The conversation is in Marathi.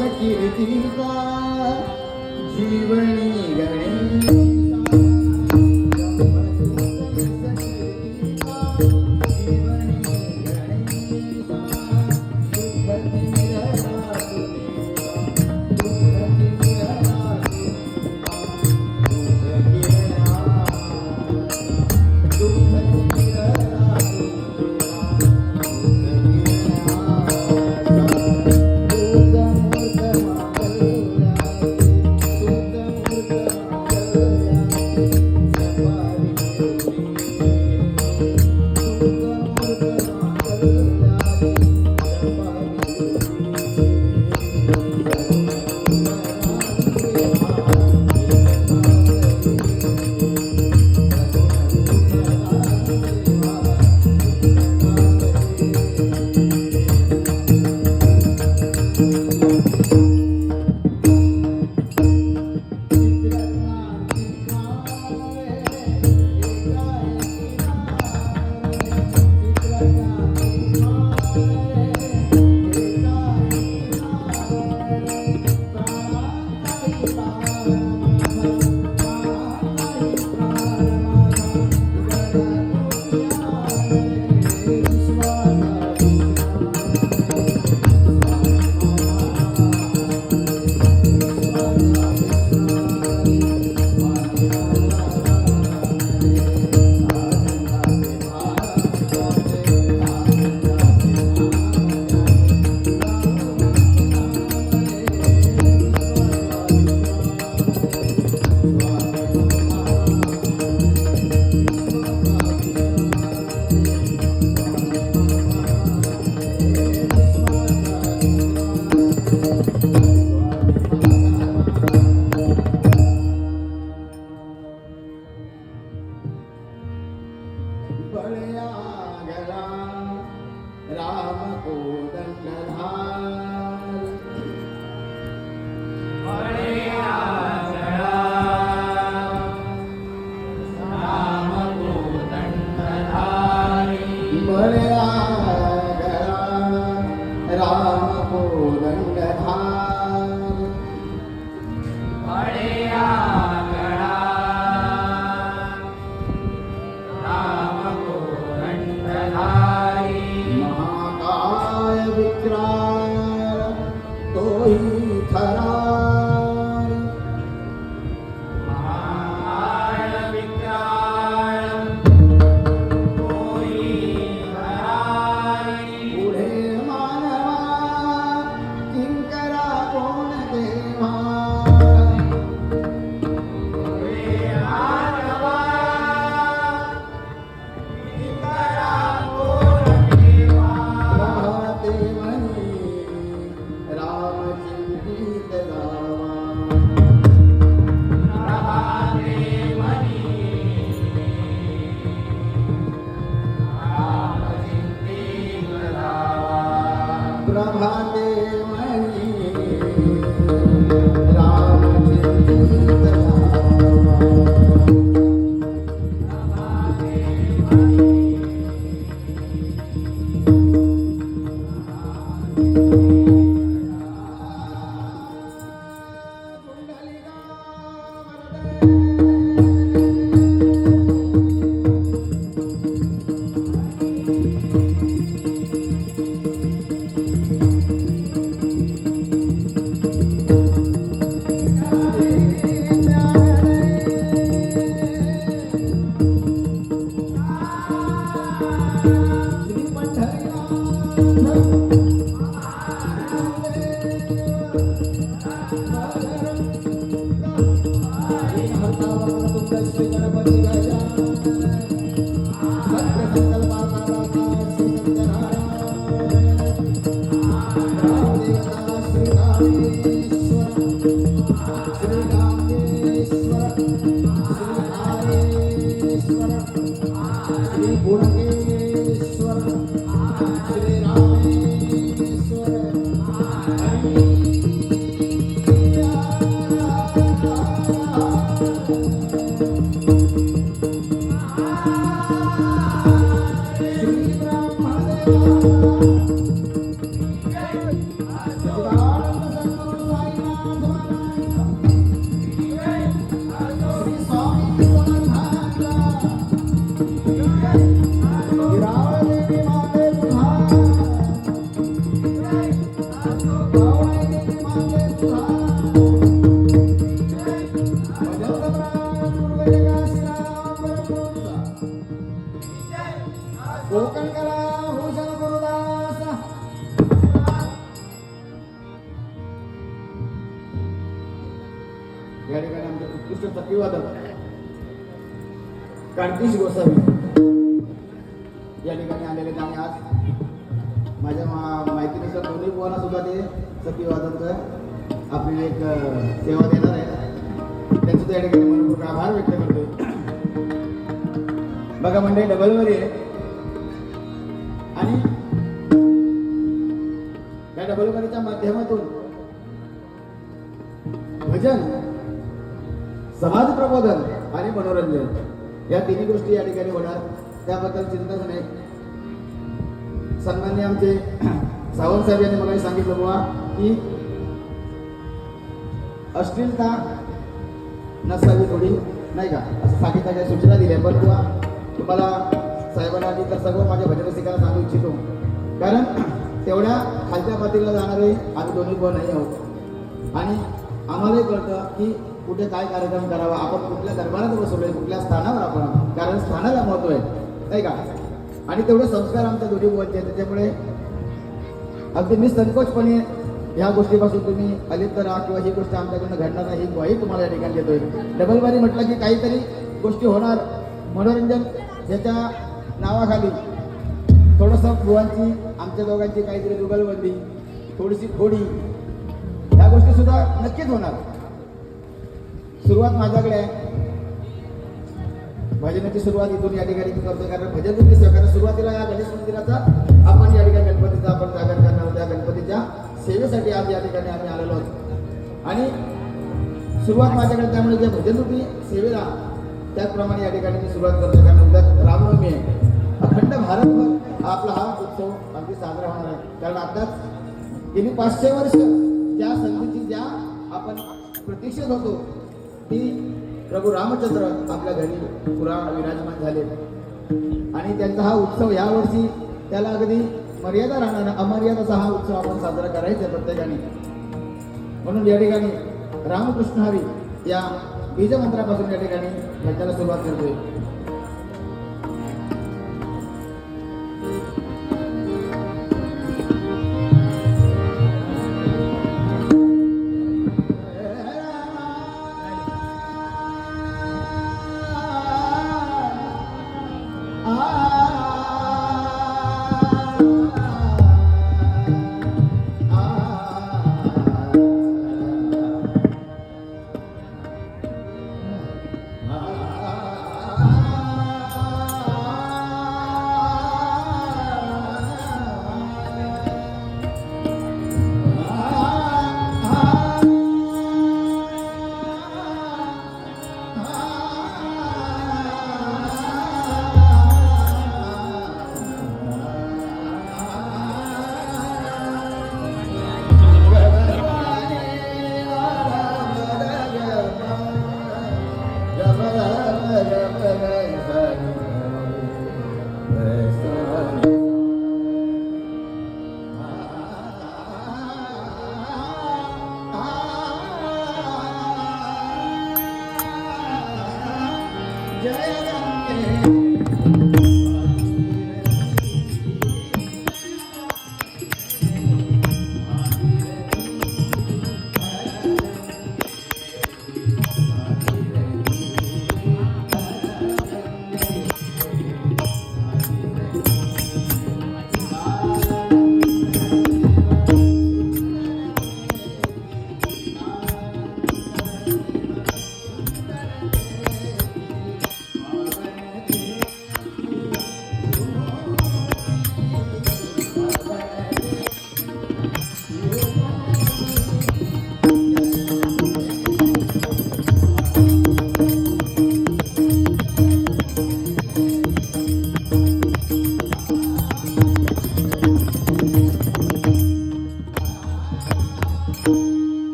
रंभतूच जीवनी गणेशा. बळया गला राम कोदंडधार बळया कार्तिश गोसावी. या ठिकाणी आलेले आहेत आज. माझ्या मा- माहितीनुसार दोन्ही बुवांना सुद्धा ते चक्रीवादनचं आपली एक सेवा देणार आहे त्यांचं सुद्धा या ठिकाणी मनपूर्ण आभार व्यक्त करतो बघा म्हणजे डबलवर आहे. आणि या डबलवरीच्या माध्यमातून भजन समाज प्रबोधन आणि मनोरंजन. या तिन्ही गोष्टी या ठिकाणी होणार. त्याबद्दल चिंताच नाही सन्मान्य आमचे सावंत साहेब यांनी मला सांगितलं बुवा की अश्लीलता नसावी थोडी नाही का? असं सांगितल्या सूचना दिल्या. पण बुवा तुम्हाला साहेबांना आधी तर सर्व माझ्या भजन रसिकांना सांगू इच्छितो. कारण तेवढ्या खालच्या पातळीला जाणारे आम्ही दोन्ही बुवा नाही आहोत. आणि आम्हालाही कळतं की कुठे काय कार्यक्रम करावा आपण कुठल्या दरबारात बसवलोय कुठल्या स्थानावर आपण कारण स्थानाला महत्त्व आहे नाही का? आणि तेवढे संस्कार आमच्या दोन्ही बुवांचे आहेत त्याच्यामुळे अगदी निसंकोचपणे ह्या गोष्टीपासून तुम्ही अलिप्त राहा किंवा ही गोष्ट आमच्याकडनं घडणार नाही ही ग्वाही तुम्हाला या ठिकाणी देतोय. डबलबारी म्हटलं की काहीतरी गोष्टी होणार. मनोरंजन याच्या नावाखाली थोडंसं बुवांची आमच्या दोघांची काहीतरी जुगलबंदी थोडीशी खोडी ह्या गोष्टी सुद्धा नक्कीच होणार. सुरुवात माझ्याकडे आहे. भजनाची सुरुवात इथून या ठिकाणी करतो कारण भजन तुम्ही कारण सुरुवातीला या गणेश मंदिराचा आपण या ठिकाणी गणपतीचा आपण जागर करणार त्या गणपतीच्या सेवेसाठी आज या ठिकाणी आम्ही आलेलो आहोत. आणि सुरुवात माझ्याकडे त्यामुळे जे भजन रूपी सेवेला त्याचप्रमाणे या ठिकाणी मी सुरुवात करतो कारण उद्या रामनवमी आहे. अखंड भारतभर आपला हा उत्सव अगदी साजरा होणार आहे. कारण आताच गेली पाचशे वर्ष ज्या संधीची ज्या आपण प्रतीक्षेत होतो ती प्रभू रामचंद्र आपल्या घरी पुरा विराजमान झाले आणि त्यांचा हा उत्सव यावर्षी त्याला अगदी मर्यादा राहणार नाही. हा उत्सव आपण साजरा करायचा प्रत्येकाने म्हणून या ठिकाणी रामकृष्ण हरी या बीजमंत्रापासून या ठिकाणी याच्याला सुरुवात करतोय